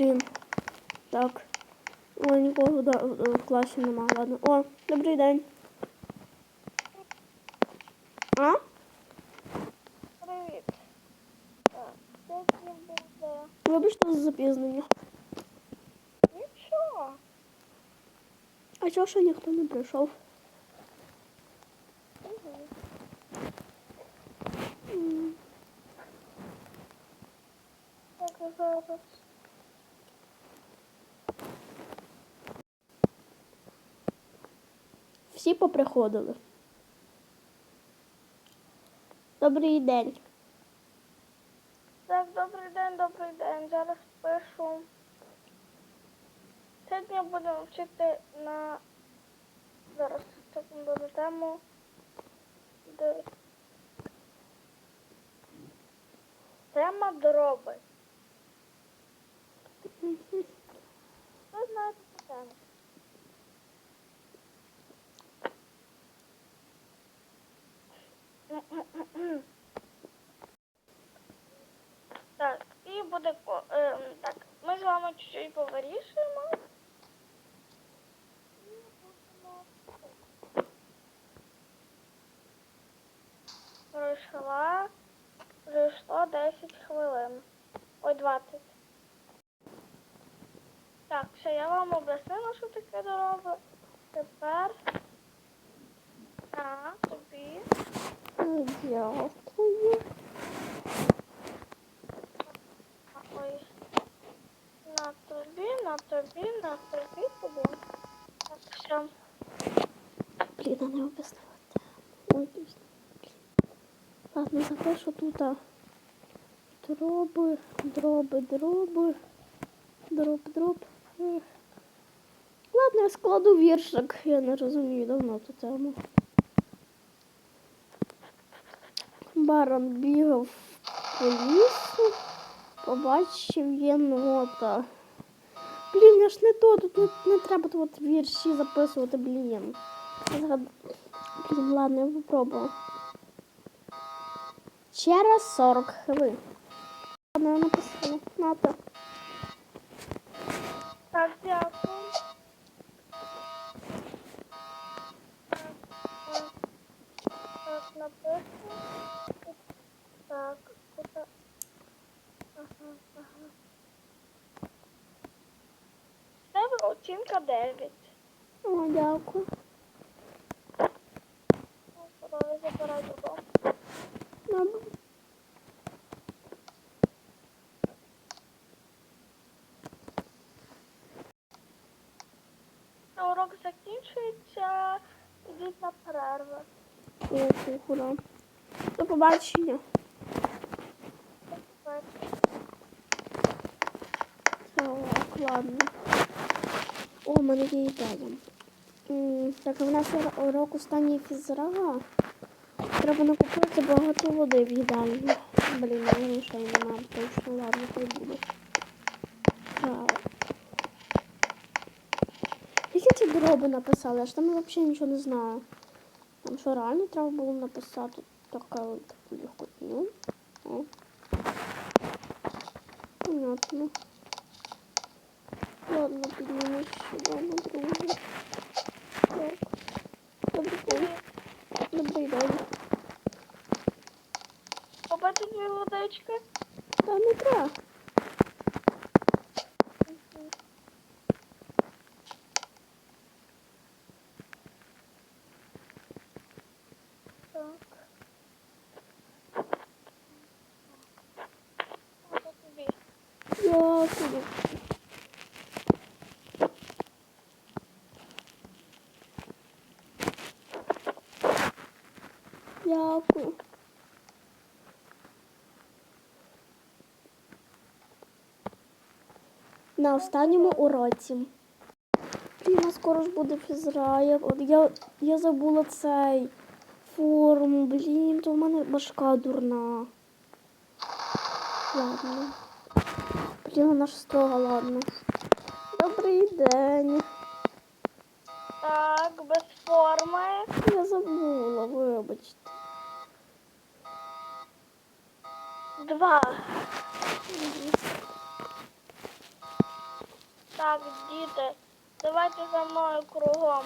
Блін. Так. О, нікого да- в класі нема. Ладно. О, добрий день. А? Привіт. Так, сьогодні буде Вибачте за запізнення. нічого. А чого ще ніхто не прийшов? Угу. М, Так, зараз. Всі поприходили. Добрий день. Так, добрий день, добрий день. Зараз пишу. Сьогодні будемо вчити на зараз на тему. Де... Тема дроби. Ви знаєте тему. Так, і буде ем, так. Ми з вами чуть-чуть повирішуємо. Пройшла, пройшло 10 хвилин. Ой, 20. Так, все, я вам об'яснила, що таке дорога. Тепер. А, тобі. Дякую. Ой. На тобі, на тобі, на тобі, тобі. Так, все. Блін, не об'яснила. Ой. Блін. Ладно, запишу тут. Дроби, дроби, дроби. Дроб, дроб. Ладно, я складу віршик. Я не розумію давно ту тему. Барон бігав по лісу, побачив єнота. Блін, я ж не то, тут не, не треба тут вірші записувати, блін. Блін, ладно, я попробую. Через 40 хвилин. Ладно, я написала. Нато. Так, дякую. Так, так. Так. Ага, ага. Тебе оцінка 9. О, дякую. Коли забирай додому. Добре. Урок закінчується. Ідіть на перерву. До побачення. Так, ладно. О, у мене є ідея. Так, у нас урок останній фізра. Треба накупити багато води в їдальні. Блін, я грошей немає, точно, ладно, хай буде. Так. Які ці дроби написали? Я ж там взагалі нічого не знаю. Там що реально треба було написати така от легкотню. Понятно. Ладно, піднімусь сюди на другу. Так. Добрий день. Добрий день. Побачить дві водички. Та не треба. Так. Ось тобі. Дякую. На останньому уроці. Блін, а скоро ж буде фізра. Я, от я, я забула цей форму. Блін, то в мене башка дурна. Ладно. Блін, вона строга, ладно. Добрий день. Так, без форми. Я забула, вибачте. Два. Так, діти, давайте за мною кругом.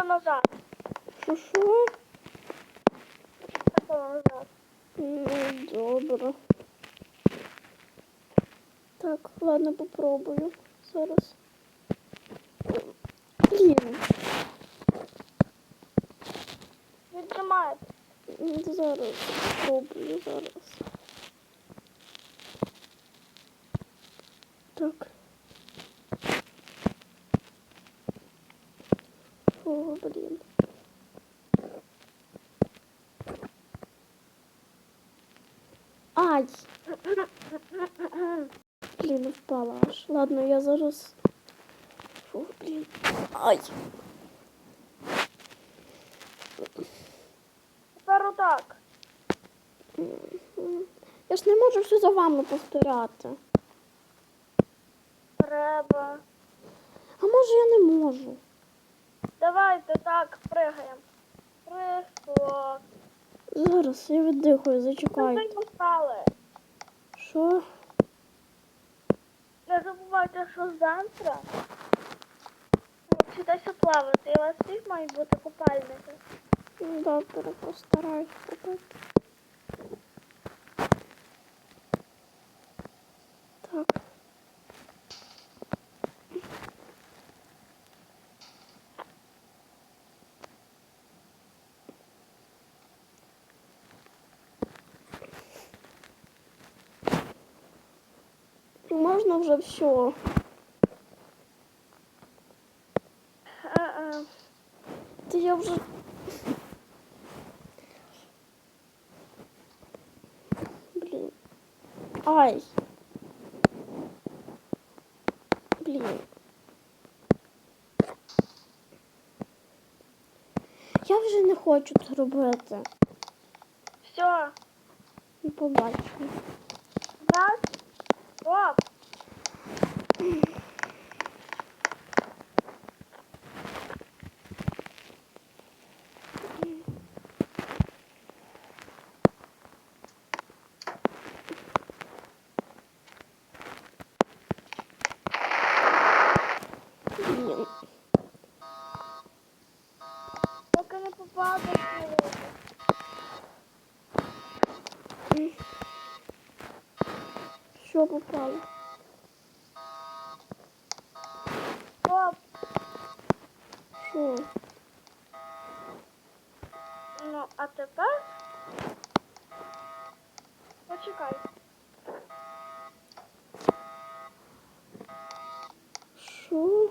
пальто назад. Що що? Пальто назад. Ну, добре. Так, ладно, попробую. Зараз. Блін, Віджимаєте. зараз попробую зараз. О, блін. Ай! Блін, впала аж. Ладно, я зараз. Фу, блін. Ай! Тепер отак. Я ж не можу все за вами повторяти. Треба. А може я не можу? Давайте так, пригаємо. Прихлоп. Зараз я віддихаю, зачекайте. Ми стали. Що? Не забувайте, що завтра вчитися плавати. І у вас всіх мають бути купальники. Добре, постараюсь купити. Можна вже все. Та я вже. Блін. Ай. Блін. Я вже не хочу це робити. Все. Не побачу. Раз. Стоп. Що попало? Стоп. Що? Ну, а тепер. Почекай. Що?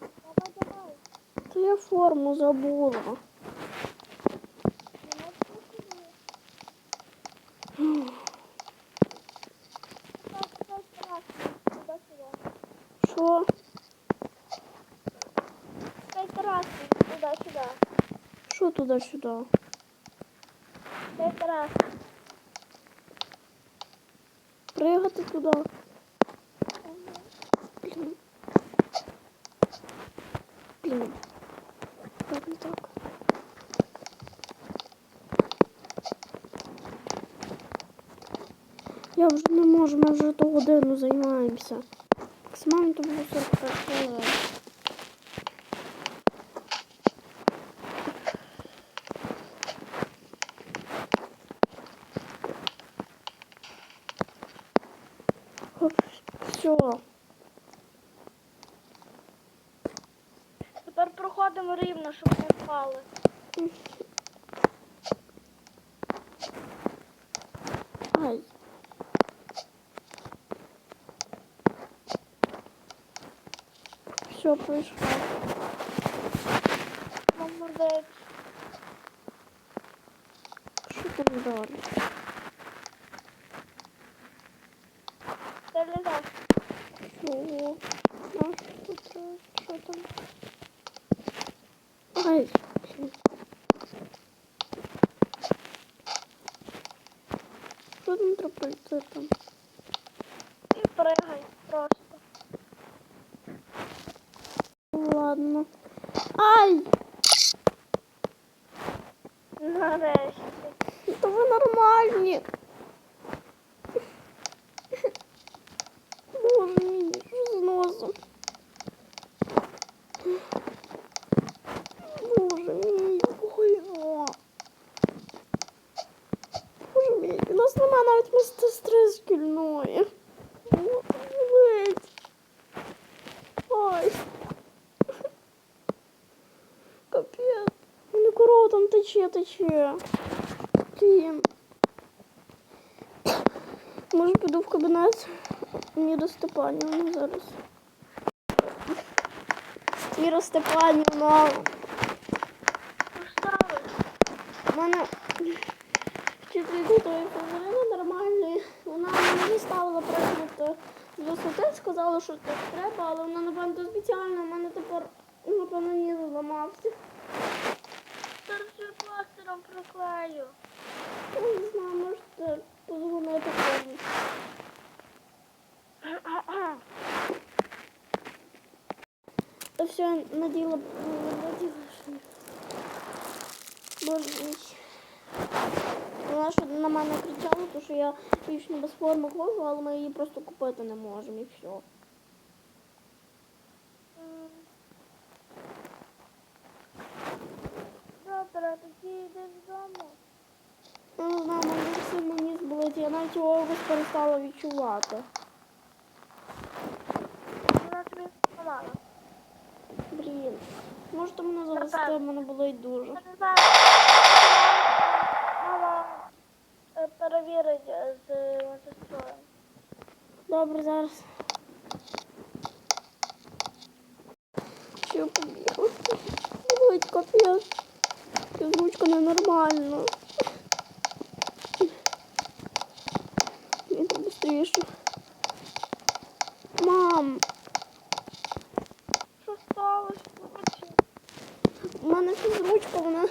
Давай, давай. Я форму забула. Що туди-сюди? П'ять раз. Пригати туди. Блін. Блін. Так, не так. Я вже не можу, ми вже ту годину займаємося. Максимально то було 45 хвилин. Все. Тепер проходимо рівно, щоб не впали. Ай. Все, пройшло. Молодець. помідори. Залізай. Що? А, що це? Що там? Ай, блін. Що там трапиться там? І пригай просто. Ладно. Ай! Нарешті. Та ви нормальні. Боже мій, що з носом? нема навіть медсестри шкільної. О, болить. Ой. Капець. Ну, корова там тече, тече. Блін. Може піду в кабінет? Мені до Степанівни зараз. Іра Степанівна, Поставиш. у мене вчителька тої Катерина нормальної. Мені ставила приклад з висоти, сказала, що так треба, але вона, напевно, спеціально, у мене тепер, напевно, ніс зламався. Зараз я пластиром приклею. Я не знаю, можете позвонити комусь. Та все, наділа, наділа, що... Боже. Вона що на мене кричала, то що я вічно без форми ходжу, але ми її просто купити не можемо і все. Добре, тоді йди додому. Я не знаю, дуже сильно ніс болить, я навіть його якось перестала відчувати. Вона тобі помала. Блін. Можете мене завести, мене болить дуже. Я не знаю. Е, перевірить е, з медсестрою. Добре, зараз. Що побігла? Болить капець. Ручка ненормальна. Там быстріше. Мам, Що сталося? У мене фізручка, вона,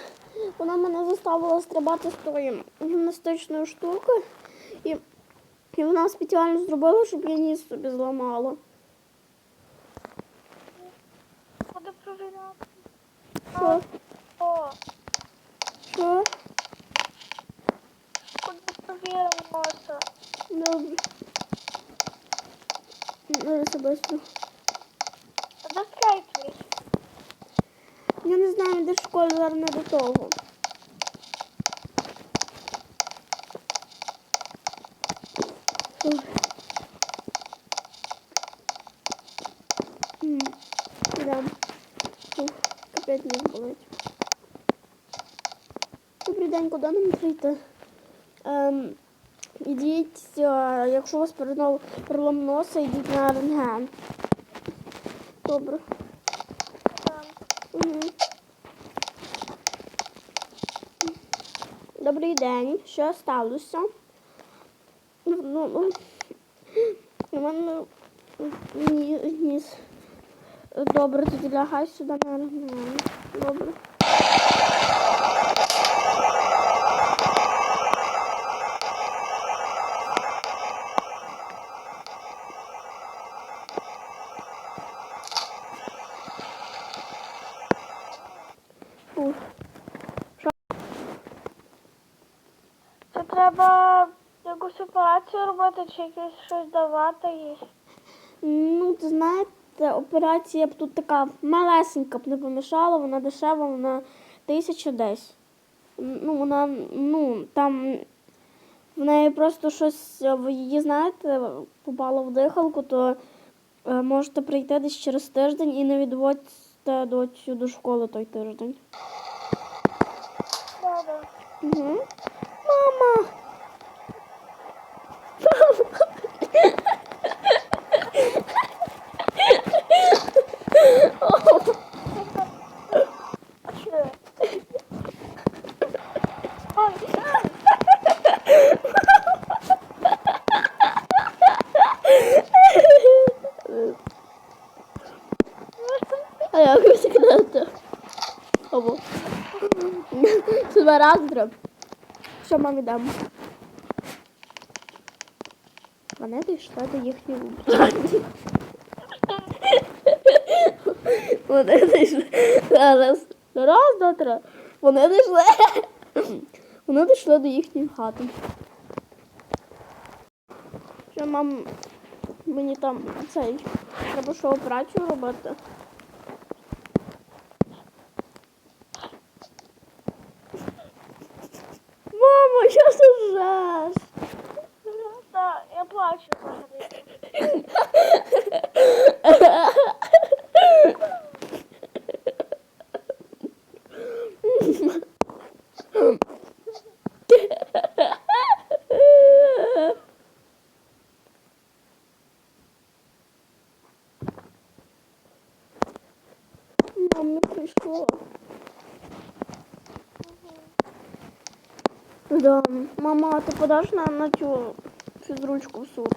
вона мене заставила стрибати з тої гімнастичної штуки. І, і вона спеціально зробила, щоб я ніс собі зламала. Ходи провіряти. Що? О, Що? ходи провіримо це. Добре. Де склей твій? Я не знаю, де в школі зараз не до того. Ой. М, Да. Ух, капець не болить. Добрий день, куди нам прийти? Ем, ідіть, е, якщо у вас перелом, перелом носа, йдіть на рентген. Добре. Угу. Добрий день. Що сталося? Ну, ну, ну, у мене ніс. Добре, тоді лягай сюди на рентген. Добре. Фух. Це треба якусь операцію робити чи якесь щось давати їй. Ну, ти знаєте, операція б тут така малесенька б не помішала, вона дешева, вона тисяча десь. Ну, вона, ну, там в неї просто щось, е, в її, знаєте, попало в дихалку, то е, можете прийти десь через тиждень і не відводьте доцю до школи той тиждень. Добре. Угу. Мама! Ayağımı sıkıntı. Ama. Сюда раз дроб. Що мамі дам? Монети йшли до їхньої вони дійшли. Зараз. Раз, два, три. Вони дійшли. Вони дійшли до їхньої хати. Що мам, мені там цей. Треба що операцію робити. Мамо, що ти жаш? Я плачу взагалі. Мам, не прийшло. Да. Мама, а ти подаш на, на цю фізручку в суд?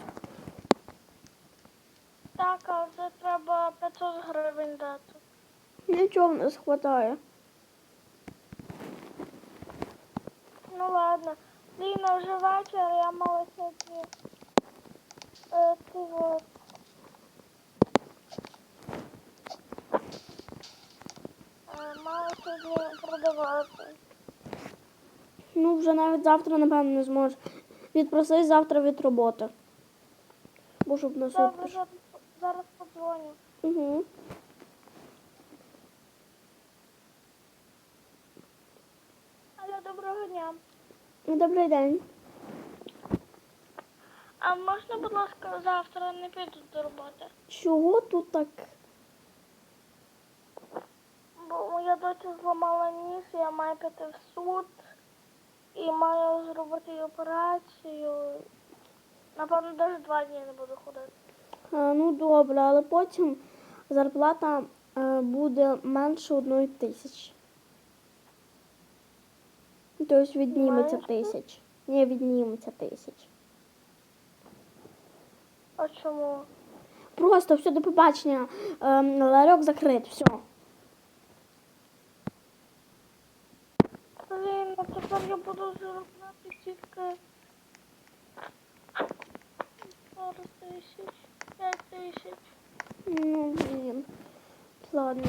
Так, а вже треба 500 гривень дати. Нічого в нас хватає. Ну ладно. Ліна, вже вечір, я мала сьогодні. Е, ти от. Е, Мала сьогодні продавати. Ну, вже навіть завтра, напевно, не зможеш. Відпросись завтра від роботи. Бо щоб на суд зараз, зараз подзвоню. Угу. Алло, доброго дня. Добрий день. А можна, будь ласка, завтра не піду до роботи? Чого тут так? Бо моя доча зламала ніс, я маю піти в суд і маю зробити операцію. Напевно, навіть два дні не буду ходити. А, ну добре, але потім зарплата е, буде менше одної тисячі. Тобто відніметься Менше? тисяч. Ні, відніметься тисяч. А чому? Просто все до побачення. Ем, ларьок закрит, все. Блін, а тепер я буду заробляти тільки 40 тисяч, 5 тисяч. Ну, блін. Ладно.